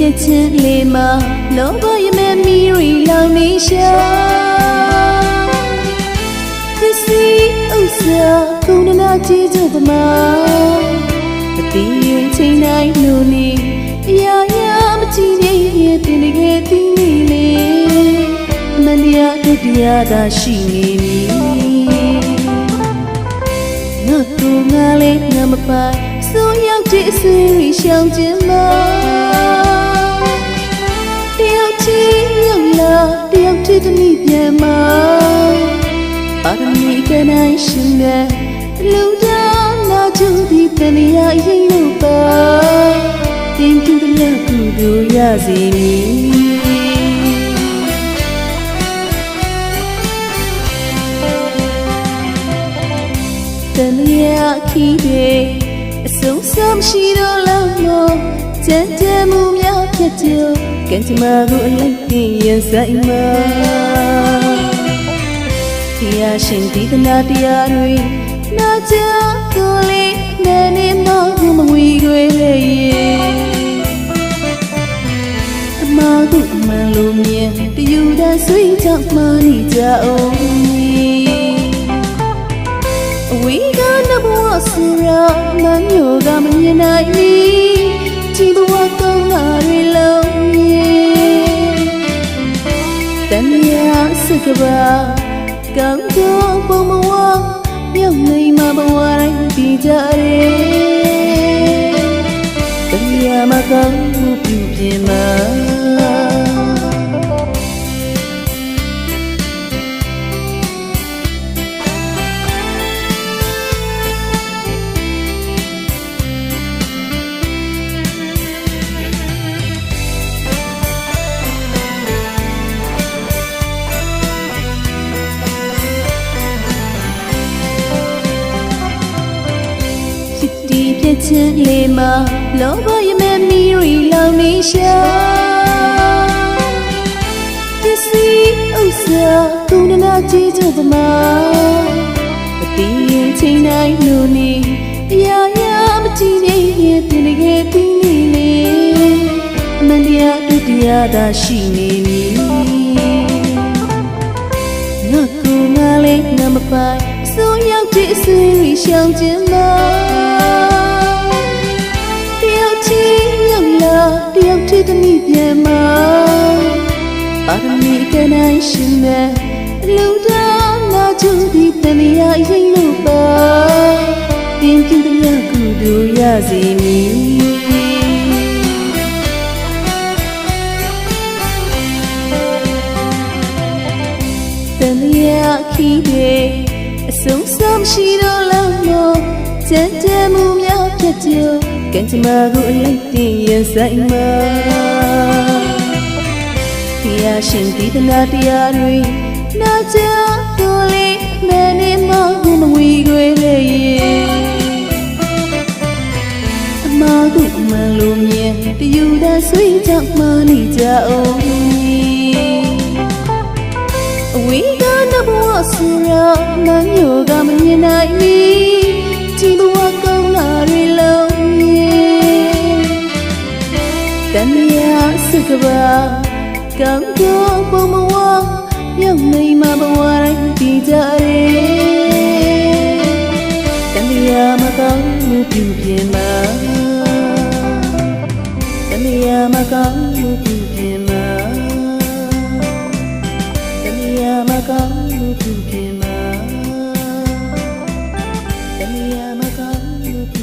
ပြည့်ချင်းလေးမှာလောဘရမဲမီရီလောင်နေရှာပစ္စည်းဥစ္စာကုဏနာကြည့်ကြသမားမတိရင်ချိန်တိုင်းလို့နေအရာရာမကြည့်နေရဲ့တင်တကယ်သိနေလေအမန်တရားဒုတိယသာရှိနေမည်ငါကိုငါလေးငါမပိုင်ဆိုရောက်တဲ့အဆွေးရှောင်ခြင်းမ တယောက်ချင်းရောက်လာတယောက်ချင်းတနည်းပြန်มาပါရမီကနိုင်ရှင်တဲ့လူဒါနာချူဒီတန်ရာရင်လို့ပါတင်တူတဲ့လက်ကူတို့ရစီမည်တန်ရခီးတွေအဆုံးစမ်းရှိတော့လောက်မောကြမ်းကြမ်းမှုများ ဖြစ်ကြကံကြမ္မာကိုအလိုက်တင်ရင်ဆိုင်မှာတရားရှင်ဒီသနာတရားတွေနာကြကိုလေးနဲ့နေမကိုမဝီခွေရဲ့အမတို့အမှန်လို့မြင်တယူတာဆွေးချမှနေကြအောင်အဝေးကနဘဝဆရာမမျိုးကမမြင်နိုင် ကပါကောင်းတော့ပုံမဝမြောက်နေမှာဘဝတိုင်းပြီးကြတ ချင်းလေးမှာလောဘရမဲမီရီလောင်နေရှာပစ္စည်းဥစ္စာကုဏနာကြည့်ကြသမားမတည်ရင်ချိန်တိုင်းလို့နေအရာရာမကြည့်နေရင်တင်တကယ်သိနေလေအမန်တရားဒုတိယသာရှိနေမည်ငါကိုငါလေးငါမပိုင်ဆိုရောက်တဲ့အဆွေးရှောင်ခြင်းမ တယောက်ချင်းတနည်းပြန်มาပါရမီကနိုင်ရှင်တဲ့လူဒါနာချူဒီတန်ရာရင်လို့ပါတင်ပြတဲ့ကုသိုလ်ရစီမည်တန်ရခီးတွေအဆုံးစမ်းရှိတော့လောက်မောကြမ်းကြမ်းမှုများဖြစ်ကြ ကံကြမ္မာကိုအလိုက်တင်ရင်ဆိုင်မှာတရားရှင်ဒီသနာတရားတွေနာကြကိုလေးနဲ့နေမကိုမဝီခွေလေအမတို့အမှန်လို့မြင်တယူတာဆွေးချမှနေကြအောင်အဝေးကနဘဝဆရာမမျိုးကမမြင်နိုင်မီ င်ပြောပုံမဝမြောက်နေမှာဘဝတိုင်းတည်ကြရဲ့တမီးရမကောင်းမှုပြုပြင်မှာတမီးရမကောင်းမှုပြုပြင်မှာတမီးရမကောင်းမှုပြုပြင်မှာတမီးရမကောင်းမှု